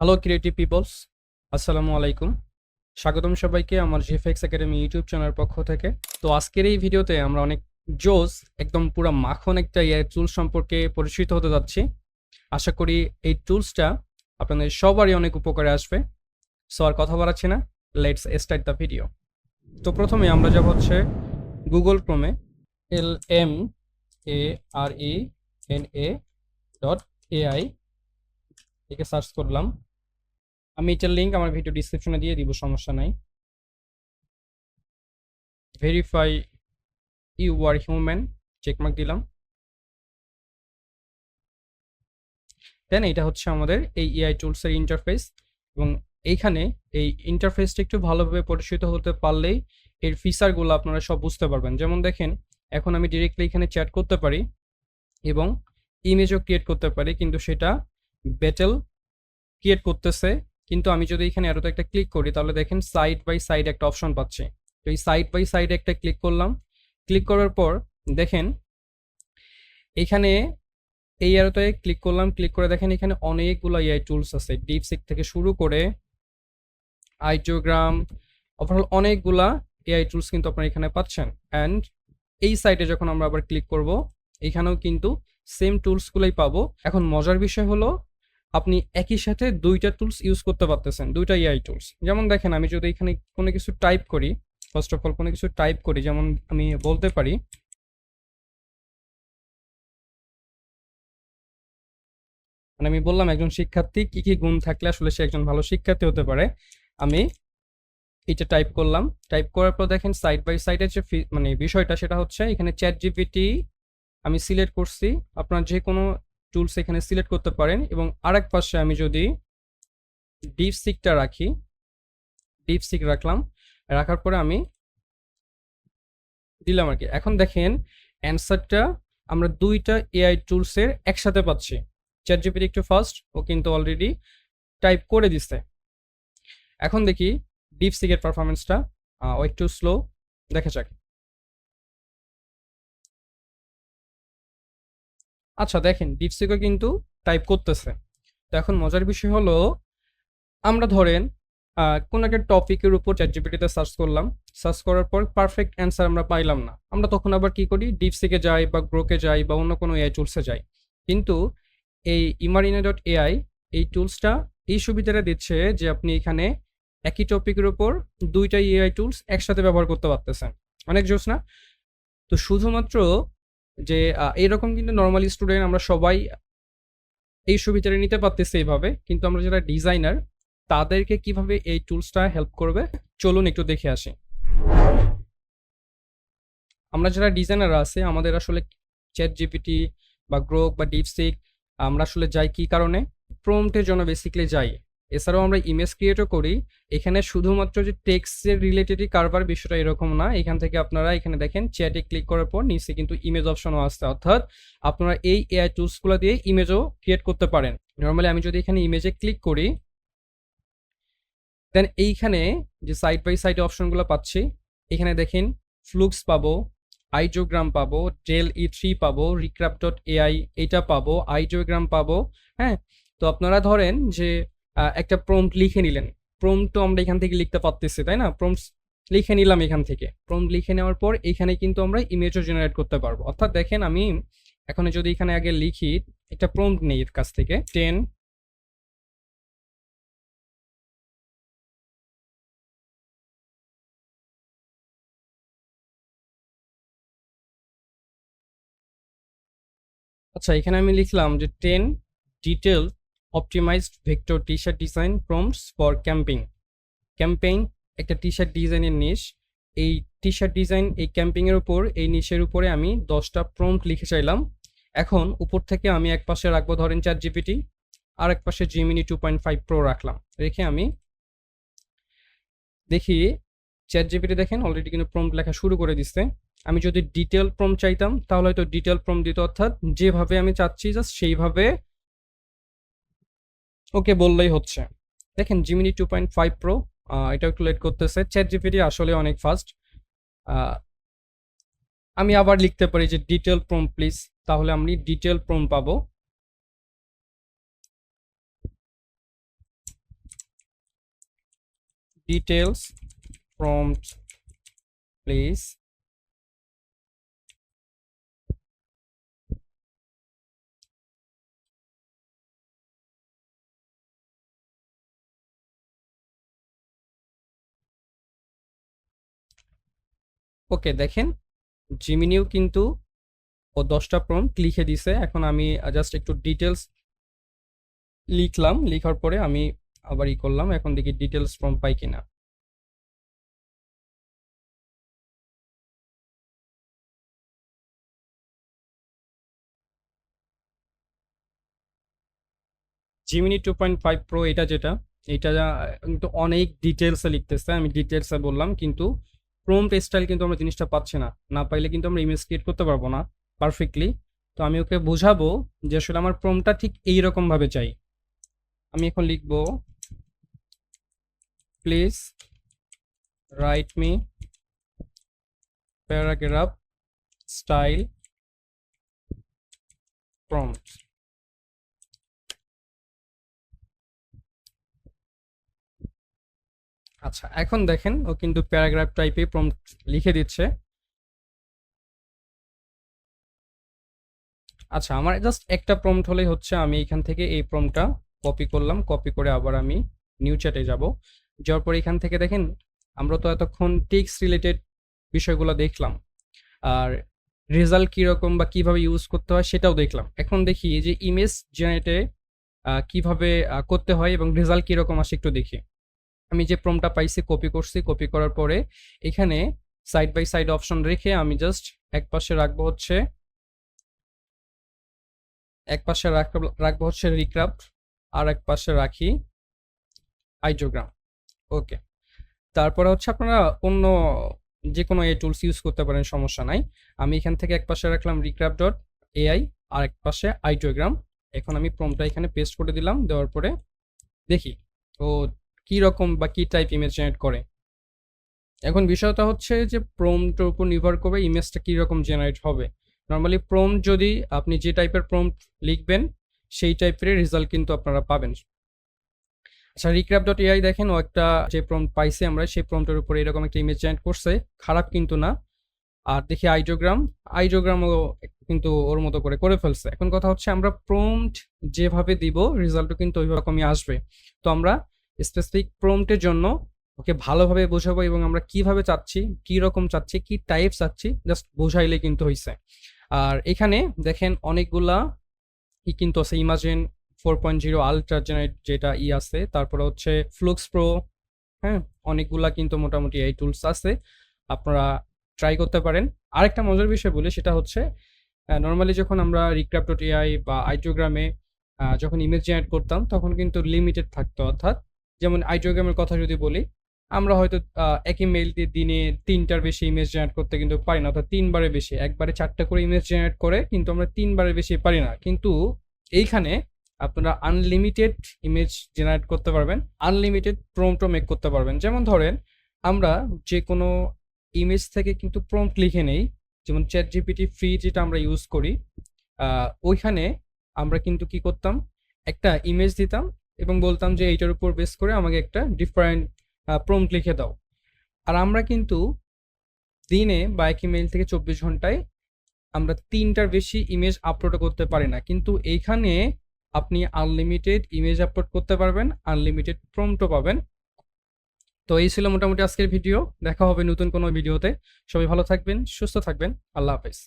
Hello creative people's আসসালামু আলাইকুম স্বাগতম সবাইকে আমার জিএফএক্স একাডেমি ইউটিউব চ্যানেলের পক্ষ থেকে। তো আজকের এই ভিডিওতে আমরা অনেক জোস একদম পুরো মাখন একটা এআই টুল সম্পর্কে পরিচিত হতে যাচ্ছি। আশা করি এই টুলসটা আপনাদের সবারই অনেক উপকারে আসবে। সো আর কথা বাড়াচ্ছি না লেটস স্টার্ট দ্য ভিডিও তো প্রথমে আমরা যাব হচ্ছে Google ক্রোমে L M A R E N A dot AI একে সার্চ করলাম। আমি এটার লিঙ্ক আমার ভিডিও ডিসক্রিপশনে দিয়ে দিব, সমস্যা নাই। Verify you are human checkmark দিলাম। দেন এটা হচ্ছে আমাদের এই এআই টুলসের ইন্টারফেস এবং এইখানে এই ইন্টারফেসটা একটু ভালোভাবে পরিচিত হতে পারলেই এর ফিচারগুলো আপনারা সব বুঝতে পারবেন। যেমন দেখেন, এখন আমি ডিরেক্টলি এখানে চ্যাট করতে পারি এবং ইমেজও ক্রিয়েট করতে পারি, কিন্তু সেটা ব্যাটেল ক্রিয়েট করতেছে কিন্তু আমি যদি এখানে আরও একটা ক্লিক করি, তাহলে দেখেন সাইড বাই সাইড একটা অপশন পাচ্ছি। তো এই সাইড বাই সাইড একটা ক্লিক করলাম। ক্লিক করার পর দেখেন, এখানে এই আরোতে ক্লিক করলাম। ক্লিক করে দেখেন এখানে অনেকগুলো এআই টুলস আছে। ডিপ ডিপসিক থেকে শুরু করে আইটোগ্রাম ওভারঅল অনেকগুলা এআই টুলস কিন্তু আপনারা এখানে পাচ্ছেন। অ্যান্ড এই সাইটে যখন আমরা আবার ক্লিক করব, এখানেও কিন্তু সেম টুলসগুলোই পাবো। এখন মজার বিষয় হলো আপনি একই সাথে দুইটা টুলস ইউজ করতে পারতেছেন, দুইটা এআই টুলস যেমন দেখেন, আমি যদি এখানে কোনো কিছু টাইপ করি ফার্স্ট অফ অল কোনো কিছু টাইপ করি, যেমন আমি বলতে পারি মানে আমি বললাম একজন শিক্ষার্থী কি কি গুণ থাকলে আসলে সে একজন ভালো শিক্ষার্থী হতে পারে। আমি এটা টাইপ করলাম টাইপ করার পর দেখেন সাইড বাই সাইডের যে মানে বিষয়টা সেটা হচ্ছে এখানে চ্যাট জিপিটি আমি সিলেক্ট করছি। আপনার যে কোনো টুলস এখানে সিলেক্ট করতে পারেন এবং আরেক পাশে আমি যদি ডিপ সিকটা রাখি ডিপ সিক রাখলাম, রাখার পরে আমি দিলাম আর কি এখন দেখেন অ্যান্সারটা আমরা দুইটা এআই টুলসের একসাথে পাচ্ছি। চ্যাট জিপিটি একটু ফার্স্ট ও কিন্তু অলরেডি টাইপ করে দিচ্ছে এখন দেখি ডিপ সিকের পারফরমেন্সটা ও একটু স্লো দেখা যাক। আচ্ছা দেখেন ডিপসিকও কিন্তু টাইপ করতেছে। তো এখন মজার বিষয় হলো, আমরা ধরেন কোন একটা টপিকের উপর চ্যাটজিপিটিতে সার্চ করলাম। সার্চ করার পর পারফেক্ট অ্যান্সার আমরা পাইলাম না। আমরা তখন আবার কি করি? ডিপসিকে যাই বা গ্রোকে যাই বা অন্য কোনো এআই টুলসে যাই। কিন্তু এই ইমারিনা ডট এআই এই টুলসটা এই সুবিধাটা দিচ্ছে যে আপনি এখানে একই টপিকের উপর দুইটা এআই টুলস একসাথে ব্যবহার করতে পারতেছেন। অনেক জোস না? তো শুধুমাত্র যে আহ, এইরকম কিন্তু নর্মালি স্টুডেন্ট আমরা সবাই এই সুবিধাটা নিতে পারতেছি এইভাবে। কিন্তু আমরা যারা ডিজাইনার তাদেরকে কীভাবে এই টুলসটা হেল্প করবে? চলুন একটু দেখে আসি। আমরা যারা ডিজাইনার আছে আমাদের আসলে চ্যাট জিপিটি বা গ্রোক বা ডিপসিক আমরা আসলে যাই কি কারণে? প্রম্পটের জন্য বেসিক্যালি যাই। এছাড়াও আমরা ইমেজ ক্রিয়েটও করি। এখানে শুধুমাত্র যে টেক্সটের রিলেটেডই কারবার বিষয়টা এরকম না। এখান থেকে আপনারা এখানে দেখেন চ্যাটে ক্লিক করার পর নিচে কিন্তু ইমেজ অপশনও আসছে অর্থাৎ আপনারা এই এআই টুলসগুলো দিয়ে ইমেজও ক্রিয়েট করতে পারেন। নর্মালি আমি যদি এখানে ইমেজে ক্লিক করি দেন এইখানে যে সাইড বাই সাইড অপশনগুলো পাচ্ছি, এখানে দেখেন ফ্লুক্স পাবো আইজোগ্রাম পাবো ডেল ই থ্রি পাবো রিক্রাপ ডট এআই এটা পাবো আইজোগ্রাম পাবো হ্যাঁ? তো আপনারা ধরেন যে একটা প্রম্পট লিখে নিলেন। প্রম্পট তো আমরা এখান থেকে লিখতে পারতেছি, তাই না? প্রম্পট লিখে নিলাম এখান থেকে। প্রম্পট লিখে নেওয়ার পর এখানে কিন্তু আমরা ইমেজও জেনারেট করতে পারব। অর্থাৎ দেখেন আমি এখন যদি এখানে আগে লিখি, একটা প্রম্পট নেই এর কাছ থেকে। টেন আচ্ছা এখানে আমি লিখলাম যে ten detail optimised vector T shirt design prompts for camping campaign একটা টি শার্ট ডিজাইনের নিশ এই টি শার্ট ডিজাইন এই ক্যাম্পিংয়ের উপর, এই নিশের উপরে আমি দশটা প্রম্পট লিখে চাইলাম। এখন উপর থেকে আমি এক পাশে রাখব ধরেন চার জিপিটি আর এক পাশে Gemini two point five pro রাখলাম। রেখে আমি দেখি চ্যাট জিপিটি দেখেন অলরেডি কিন্তু প্রম্পট লেখা শুরু করে দিচ্ছে। আমি যদি ডিটেল প্রম চাইতাম, তাহলে হয়তো ডিটেল প্রম দিত, অর্থাৎ যেভাবে আমি চাচ্ছি জাস্ট সেইভাবে ওকে বললেই হচ্ছে। দেখেন Gemini two point five pro এটাও একটু লেট করতেছে। চ্যাট জিপিটি আসলে অনেক ফাস্ট আমি আবার লিখতে পারি যে ডিটেল প্রম প্লিজ তাহলে আমি ডিটেল প্রম পাবো। ডিটেলস prompt প্লিজ ওকে, দেখেন। জিমিনিও কিন্তু ও দশটা প্রম্পট লিখে দিছে। এখন আমি জাস্ট একটু ডিটেলস লিখলাম। লিখার পরে আমি আবার ই করলাম। এখন দেখি ডিটেলস প্রম্পট পাই কিনা। Gemini two point five pro এটা যেটা, এটা কিন্তু অনেক ডিটেলসে লিখতেছে। আমি ডিটেলসে বললাম, কিন্তু প্রম্পট স্টাইল কিন্তু আমরা জিনিসটা পাচ্ছি না। না পাইলে কিন্তু আমরা ইমেজ ক্রিয়েট করতে পারব না পারফেক্টলি তো আমি ওকে বোঝাবো যে আসলে আমার প্রমটা ঠিক এই রকম ভাবে চাই। আমি এখন লিখব please write me paragraph style prompt আচ্ছা এখন দেখেন ও কিন্তু প্যারাগ্রাফ টাইপে প্রম্পট লিখে দিচ্ছে। আচ্ছা আমার জাস্ট একটা প্রম্পট হলেই হচ্ছে আমি এখান থেকে এই প্রম্পটটা কপি করলাম কপি করে আবার আমি নিউ চ্যাটে যাব। যাওয়ার পর এখান থেকে দেখেন আমরা তো এতক্ষণ টেক্স রিলেটেড বিষয়গুলো দেখলাম। আর রেজাল্ট কীরকম বা কীভাবে ইউজ করতে হয় সেটাও দেখলাম। এখন দেখি যে ইমেজ জেনারেটে কীভাবে করতে হয় এবং রেজাল্ট কীরকম আসে একটু দেখি। আমি যে প্রমটা পাইছি কপি করছি কপি করার পরে এখানে সাইড বাই সাইড অপশন রেখে আমি জাস্ট এক পাশে রাখব হচ্ছে, এক পাশে রাখব হচ্ছে রিক্রাফ্ট আর এক পাশে রাখি আইজোগ্রাম ওকে তারপরে হচ্ছে আপনারা অন্য যে কোনো এ টুলস ইউজ করতে পারেন, সমস্যা নাই। আমি এখান থেকে এক পাশে রাখলাম রিক্রাফট ডট এআই আর এক পাশে আইজোগ্রাম এখন আমি প্রমটা এখানে পেস্ট করে দিলাম, দেওয়ার পরে দেখি, ও কি রকম বা কি টাইপ ইমেজ জেনারেট করে? এখন বিষয়টা হচ্ছে যে প্রোমটার উপর নির্ভর করবে ইমেজটা কি রকম জেনারেট হবে। নর্মালি প্রোম যদি আপনি যে টাইপের প্রোম লিখবেন, সেই টাইপের রেজাল্ট কিন্তু আপনারা পাবেন। আচ্ছা রিক্রাপ ডট এআই দেখেন, ও একটা যে প্রম পাইছে আমরা, সেই প্রমটার উপরে এরকম একটা ইমেজ জেনারেট করছে। খারাপ কিন্তু না। আর দেখি আইডোগ্রাম আইডোগ্রামও কিন্তু ওর মতো করে করে ফেলছে। এখন কথা হচ্ছে আমরা প্রম্পট যেভাবে দিব রেজাল্টও কিন্তু ওই রকমই আসবে। তো আমরা স্পেসিফিক প্রম্পটের জন্য ওকে ভালোভাবে বোঝাবো এবং আমরা কীভাবে চাচ্ছি, কি রকম চাচ্ছি, কি টাইপ চাচ্ছি জাস্ট বোঝাইলে কিন্তু হয়েছে আর এখানে দেখেন অনেকগুলা ই কিন্তু আছে Imagen four point zero ultra generate যেটা ই আছে, তারপরে হচ্ছে ফ্লুক্স প্রো হ্যাঁ অনেকগুলা কিন্তু মোটামুটি এই টুলস আছে, আপনারা ট্রাই করতে পারেন। আরেকটা মজার বিষয় বলি, সেটা হচ্ছে নর্মালি যখন আমরা রিক্রাপ্ট এআই বা আইটোগ্রামে যখন ইমেজ জেনারেট করতাম, তখন কিন্তু লিমিটেড থাকতো, অর্থাৎ যেমন আইটোগ্রামের কথা যদি বলি, আমরা হয়তো একই মেইল দিয়ে দিনে তিনটার বেশি ইমেজ জেনারেট করতে কিন্তু পারি না, অর্থাৎ তিনবারের বেশি। একবারে চারটা করে ইমেজ জেনারেট করে কিন্তু আমরা তিনবারের বেশি পারি না। কিন্তু এইখানে আপনারা আনলিমিটেড ইমেজ জেনারেট করতে পারবেন আনলিমিটেড প্রম্পটও মেক করতে পারবেন। যেমন ধরেন, আমরা যে কোনো ইমেজ থেকে কিন্তু প্রম্পট লিখে নেই, যেমন চ্যাট জিপিটি ফ্রি যেটা আমরা ইউজ করি ওইখানে আমরা কিন্তু কি করতাম, একটা ইমেজ দিতাম এবং বলতাম যে এইটার উপর বেস করে আমাকে একটা ডিফারেন্ট প্রম্পট লিখে দাও। আর আমরা কিন্তু দিনে বা এক ইমেল থেকে চব্বিশ ঘন্টায় আমরা তিনটার বেশি ইমেজ আপলোড করতে পারি না। কিন্তু এইখানে আপনি আনলিমিটেড ইমেজ আপলোড করতে পারবেন আনলিমিটেড প্রম্পটও পাবেন। তো এই ছিল মোটামুটি আজকের ভিডিও দেখা হবে নতুন কোনো ভিডিওতে সবাই ভালো থাকবেন, সুস্থ থাকবেন। আল্লাহ হাফেজ।